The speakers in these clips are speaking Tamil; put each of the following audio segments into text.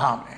Học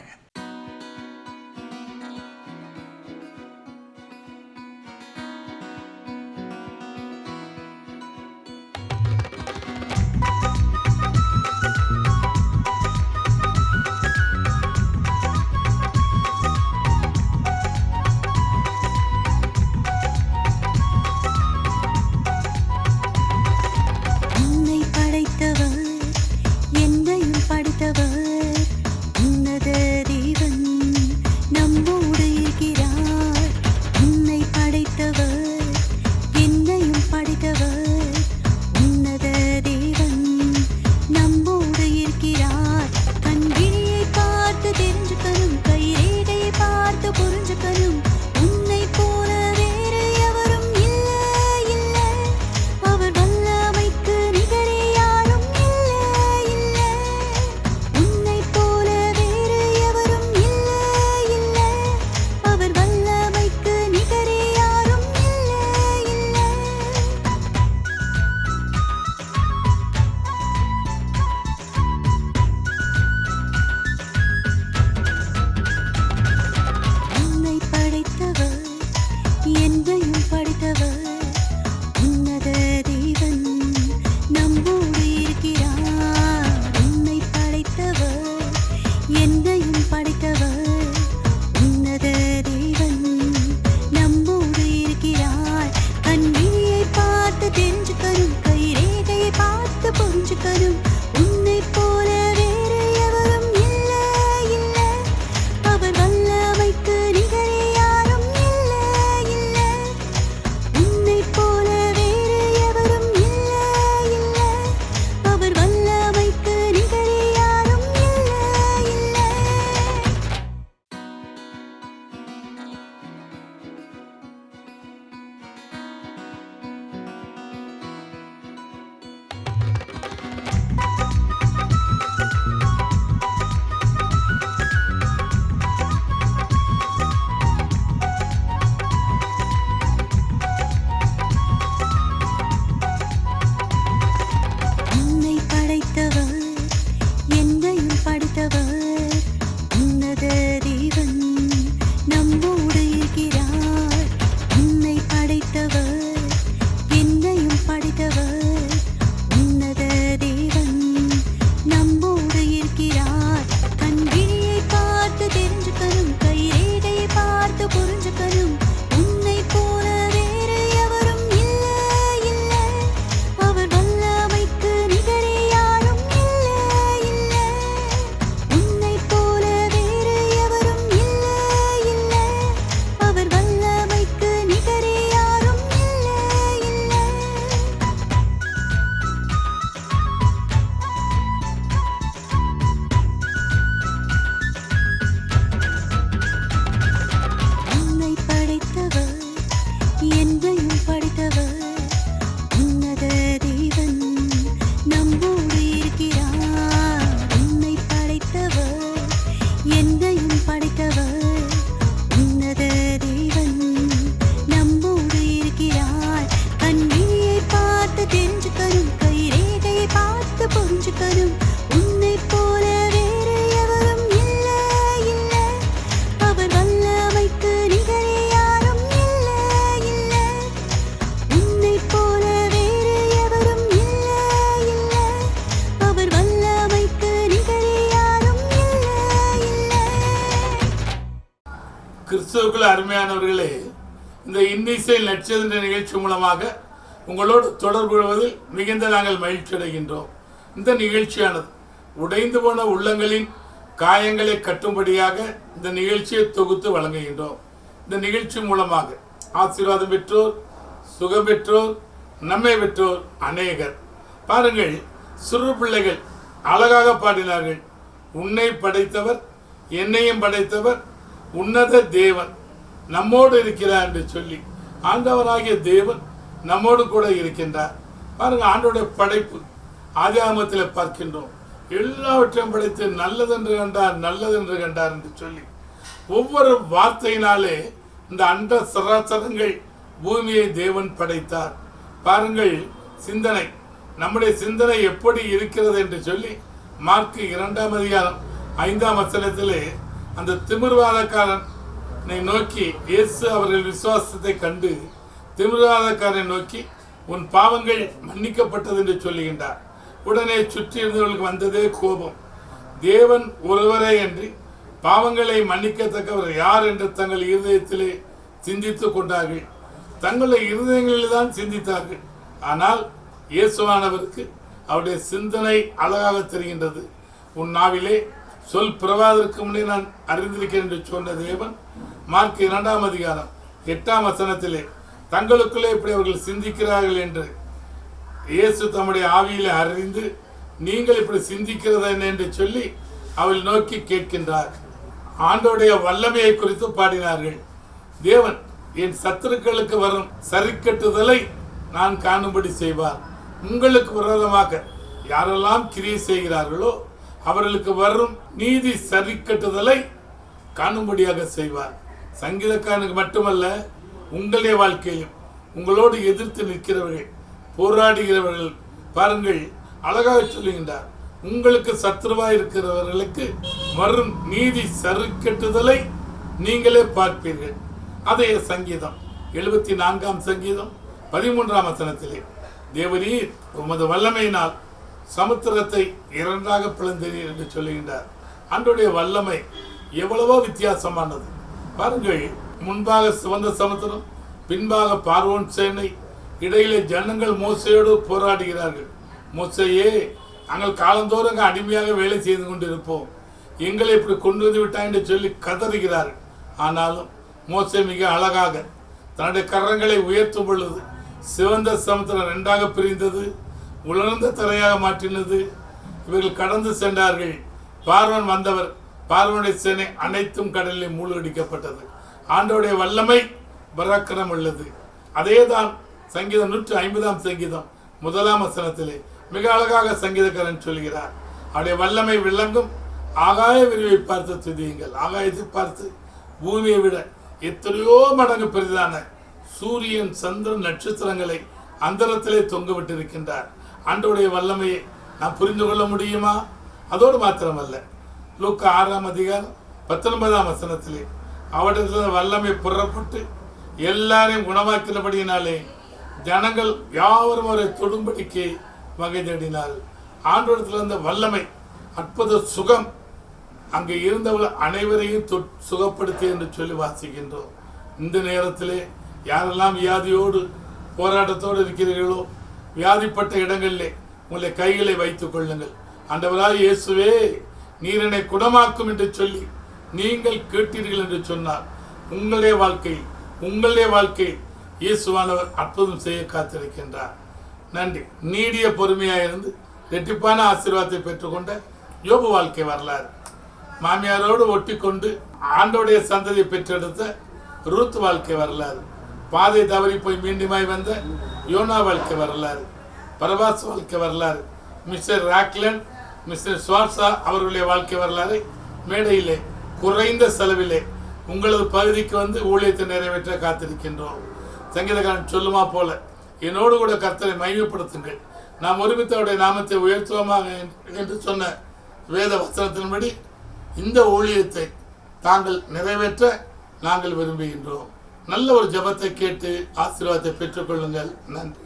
அருமையானவர்களே இந்த இன்னிசை நட்சத்திர நிகழ்ச்சி மூலமாக உங்களோடு தொடர்பு கொள்வதில் மிகுந்த நாங்கள் மகிழ்ச்சி அடைகின்றோம். இந்த நிகழ்ச்சியானது உடைந்து போன உள்ளங்களின் காயங்களை கட்டும்படியாக இந்த நிகழ்ச்சியை தொகுத்து வழங்குகின்றோம். இந்த நிகழ்ச்சி மூலமாக ஆசீர்வாதம் பெற்றோர் சுகம் பெற்றோர் நம்மை பெற்றோர் அநேகர். பாருங்கள் சிறு பிள்ளைகள் அழகாக பாடினார்கள். உன்னை படைத்தவர் என்னையும் படைத்தவர் உன்னத தேவன். நம்மோடு இருக்கிறார் என்று சொல்லி ஆண்டவராகிய தேவன் நம்மோடு கூட இருக்கின்றார். பாருங்க ஆண்டோடைய படைப்பு ஆதியாகமத்தில் பார்க்கின்றோம். எல்லாவற்றையும் படைத்து நல்லதென்று கண்டார் நல்லதென்று கண்டார் என்று சொல்லி ஒவ்வொரு வார்த்தையினாலே இந்த அண்ட சராசரங்கள் பூமியை தேவன் படைத்தார். பாருங்கள் சிந்தனை. நம்முடைய சிந்தனை எப்படி இருக்கிறது என்று சொல்லி மார்க்கு இரண்டாம் அதிகாரம் ஐந்தாம் வசனத்திலே அந்த திமிர்வாதக்காரன் நோக்கி இயேசு அவர்கள் விசுவாசத்தை கண்டு திமிர்வாதக்காரனை நோக்கி உன் பாவங்கள் மன்னிக்கப்பட்டது என்று சொல்லுகின்றார். உடனே சுற்றி இருந்தவர்களுக்கு வந்ததே கோபம். தேவன் ஒருவரே என்று பாவங்களை மன்னிக்கத்தக்கவர் யார் என்று தங்கள் இருதயத்திலே சிந்தித்துக் கொண்டார்கள். தங்களுடைய இருதயங்களில் தான் சிந்தித்தார்கள். ஆனால் இயேசுவானவருக்கு அவருடைய சிந்தனை அழகாக தெரிகின்றது. உன் நாவிலே சொல் பிறவாதற்கு முன்னே நான் அறிந்திருக்கிறேன் என்று சொன்ன தேவன் மார்க் இரண்டாம் அதிகாரம் எட்டாம் வசனத்திலே தங்களுக்குள்ளே இப்படி அவர்கள் சிந்திக்கிறார்கள் என்று. இயேசு தம்முடைய ஆவியில் அறிந்து நீங்கள் இப்படி சிந்திக்கிறதா என்ன? என்று சொல்லி அவள் நோக்கி கேட்கின்றார். ஆண்டோடைய வல்லமையை குறித்து பாடினார்கள். தேவன் என் சத்துருக்களுக்கு வரும் சரிக்கட்டுதலை நான் காணும்படி செய்வார். உங்களுக்கு விரோதமாக யாரெல்லாம் கிரியை செய்கிறார்களோ அவர்களுக்கு வரும் நீதி சரிக்கட்டுதலை காணும்படியாக செய்வார். சங்கீதக்காரனுக்கு மட்டுமல்ல உங்களுடைய வாழ்க்கையிலும் உங்களோடு எதிர்த்து நிற்கிறவர்கள் போராடுகிறவர்கள் பாருங்கள் அழகாக சொல்லுகின்றார். உங்களுக்கு சத்ருவாய் இருக்கிறவர்களுக்கு வரும் நீதி சருக்கட்டுதலை நீங்களே பார்ப்பீர்கள். அதே சங்கீதம் எழுபத்தி நான்காம் சங்கீதம் பதிமூன்றாம் வசனத்திலே தேவரீர் உமது வல்லமையினால் சமுத்திரத்தை இரண்டாக பிளந்தீர் என்று சொல்லுகின்றார். அன்றைய வல்லமை எவ்வளவோ வித்தியாசமானது. பாருங்கள் முன்பாக சிவந்த சமுத்திரம் பின்பாக பார்வோன் சேனை இடையிலே ஜனங்கள் மோசையோடு போராடுகிறார்கள். மோசையே நாங்கள் காலந்தோறும் அடிமையாக வேலை செய்து கொண்டிருப்போம். எங்களை இப்படி கொண்டு வந்து விட்டாய் என்று சொல்லி கதறுகிறார்கள். ஆனாலும் மோசை மிக அழகாக தன்னுடைய கரங்களை உயர்த்தும் பொழுது சிவந்த சமுத்திரம் ரெண்டாக பிரிந்தது உலர்ந்த தரையாக மாற்றினது. இவர்கள் கடந்து சென்றார்கள். பார்வன் வந்தவர் பார்வனுடைய சேனை அனைத்தும் கடலில் மூழ்கடிக்கப்பட்டது. ஆண்டோடைய வல்லமை பராக்கிரம் உள்ளது. அதேதான் சங்கீதம் நூற்றி ஐம்பதாம் சங்கீதம் முதலாம் வசனத்திலே மிக அழகாக சங்கீதக்காரன் சொல்கிறார். அவருடைய வல்லமை விளங்கும். ஆகாய விரிவை பார்த்து துதியுங்கள். ஆகாயத்தை பார்த்து பூமியை விட எத்தனையோ மடங்கு பெரிதான சூரியன் சந்திரன் நட்சத்திரங்களை அந்தரத்திலே தொங்கவிட்டிருக்கின்றார். ஆண்டோடைய வல்லமையை நாம் புரிந்து கொள்ள முடியுமா? அதோடு மாத்திரமல்ல. லூக்கா ஆறாம் அதிகாரம் பத்தொன்பதாம் வசனத்திலே அவரிடத்தில் வல்லமை புறப்பட்டு எல்லாரையும் குணமாக்கினபடியினாலே ஜனங்கள் யாவரும் அவரை தொடும்படிக்கு வகை தேடினார் ஆண்டோடத்தில் இருந்த வல்லமை அற்புத சுகம் அங்கே இருந்தவள் அனைவரையும் தொட் சுகப்படுத்தி என்று சொல்லி வாசிக்கின்றோம். இந்த நேரத்திலே யாரெல்லாம் வியாதியோடு போராட்டத்தோடு இருக்கிறீர்களோ வியாதிப்பட்ட இடங்களிலே உங்களை கைகளை வைத்துக் கொள்ளுங்கள். அந்தவராய் இயேசுவே நீர் என்னை குணமாக்கும் என்று சொல்லி நீங்கள் கேட்டீர்கள் என்று சொன்னார். உங்களுடைய வாழ்க்கை உங்களுடைய வாழ்க்கை இயேசுவானவர் அற்புதம் செய்ய காத்திருக்கின்றார். நன்றி. நீடிய பொறுமையாக இருந்து ரெட்டிப்பான ஆசீர்வாதத்தை பெற்றுக்கொண்ட யோபு வாழ்க்கை வரலாறு. மாமியாரோடு ஒட்டி கொண்டு ஆண்டோடைய சந்ததியை பெற்றெடுத்த ரூத் வாழ்க்கை வரலாறு. பாதை தவறி போய் மீண்டுமாய் வந்த யோனா வாழ்க்கை வரலாறு. பரபாஸ் வாழ்க்கை வரலாறு. மிஸ்டர் ராக்லன் மிஸ்டர் ஸ்வார்சா அவர்களுடைய வாழ்க்கை வரலாறு மேடையிலே குறைந்த செலவிலே உங்களது பகுதிக்கு வந்து ஊழியத்தை நிறைவேற்ற காத்திருக்கின்றோம். சங்கீதக்காரன் சொல்லுமா போல என்னோடு கூட கர்த்தரை மையப்படுத்துங்கள் நாம் ஒருமித்த அவருடைய நாமத்தை உயர்த்துவோமாக என்று சொன்ன வேத வசனத்தின்படி இந்த ஊழியத்தை தாங்கள் நிறைவேற்ற நாங்கள் விரும்புகின்றோம். நல்ல ஒரு ஜபத்தை கேட்டு ஆசீர்வாதத்தை பெற்றுக்கொள்ளுங்கள். நன்றி.